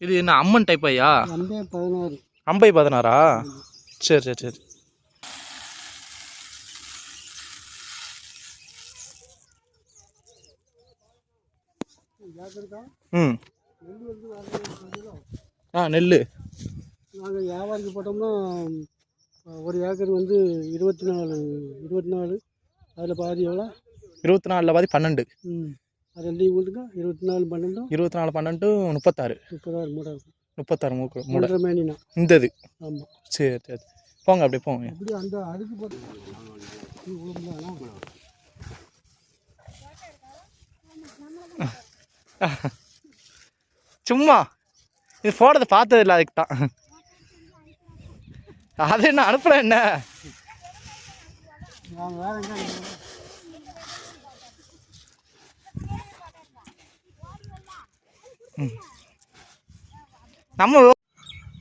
இது என்ன அம்மன் டைப் ஐயா? அம்பே பதினாறு. அம்பை பதினாறா? சரி சரி சரி. ம். ஆ நெல் நாங்கள் வியாபாரிக்கு போட்டோம்னா ஒரு ஏக்கர் வந்து இருபத்தி நாலு இருபத்தி நாலு அதில் பாதி எவ்வளோ? இருபத்தி நாலில் பாதி பன்னெண்டு. ம். ரெண்டையும் கொடுங்க இருபத்தி நாலு பன்னெண்டும் இருபத்தி நாலு பன்னெண்டு முப்பத்தாறு. முப்பதாயிரம் மூடை முப்பத்தாறு மூக்கு மூட. மூன்றரை மேனினா இந்த இது ஆமாம் சரி சரி. போங்க அப்படியே போங்க. அப்படி அந்த அதுக்கு? சும்மா. இது போடுறத பார்த்தது இல்லை அதுக்கு தான். அது என்ன அனுப்புகிறேன் என்ன நம்ம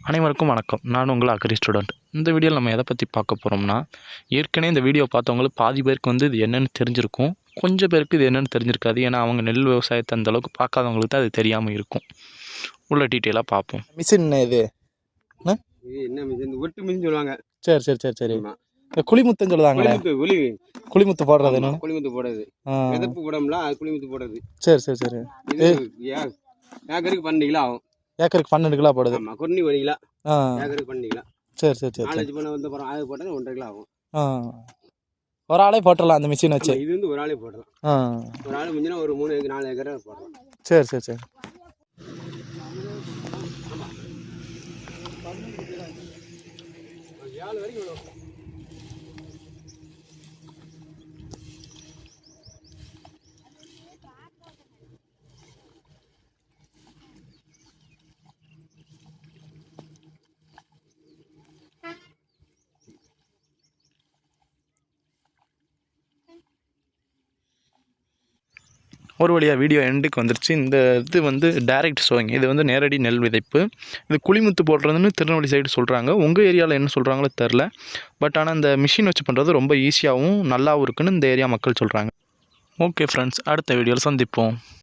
அனைவருக்கும் வணக்கம். நான் உங்கள் அக்ரி ஸ்டூடெண்ட் இந்த வீடியோவில் நம்ம எதை பற்றி பார்க்க போகிறோம்னா ஏற்கனவே இந்த வீடியோ பார்த்தவங்களுக்கு பாதி பேருக்கு வந்து இது என்னென்னு தெரிஞ்சிருக்கும். கொஞ்சம் பேருக்கு இது என்னென்னு தெரிஞ்சிருக்காது. ஏன்னா அவங்க நெல் விவசாயத்தை அந்த அளவுக்கு பார்க்காதவங்களுக்கு தான் அது தெரியாமல் இருக்கும். உள்ள டீட்டெயிலாக பார்ப்போம். மிஷின் இது? இது என்ன மிஷின்? ஒட்டு மிஷின் சொல்லுவாங்க. சரி சரி சரி சரி. இந்த குழிமுத்துன்னு சொல்லுவாங்களே? குளிமுத்து போடுறது என்ன? குளிமுத்து போடுறது. விதப்பு போடோம்ல அது குளிமுத்து போடுறது. சரி சரி சரி. ஏக்கருக்கு பன்னெண்டு கிலோ ஆகும். ஏக்கருக்கு பன்னெண்டு கிலோ போடுது. ஆமா கொன்னி ஒரு கிலோ. ஏக்கருக்கு பன்னெண்டு கிலோ. சரி சரி சரி நாலஞ்சு பண்ண வந்து அப்புறம் அது போட்டால் ஒன்றரை கிலோ ஆகும். ஒரு ஆளே போட்டுடலாம் அந்த மிஷின் வச்சு. இது வந்து ஒரு ஆளே போடலாம். ஒரு ஆள் முடிஞ்சுனா ஒரு மூணு ஏக்கர் நாலு ஏக்கரை போடலாம். சரி சரி சரி. ஏழு வரைக்கும் ஒரு வழியாக வீடியோ எண்டுக்கு வந்துருச்சு. இந்த இது வந்து டைரக்ட் ஷோயிங் இது வந்து நேரடி நெல் விதைப்பு. இது குழிமுத்து போடுறதுன்னு திருநெல்வேலி சைடு சொல்கிறாங்க உங்கள் ஏரியாவில் என்ன சொல்கிறாங்களோ தெரில பட் ஆனால் இந்த மிஷின் வச்சு பண்ணுறது ரொம்ப ஈஸியாகவும் நல்லாவும் இருக்குன்னு இந்த ஏரியா மக்கள் சொல்கிறாங்க ஓகே ஃப்ரெண்ட்ஸ் அடுத்த வீடியோவில் சந்திப்போம்.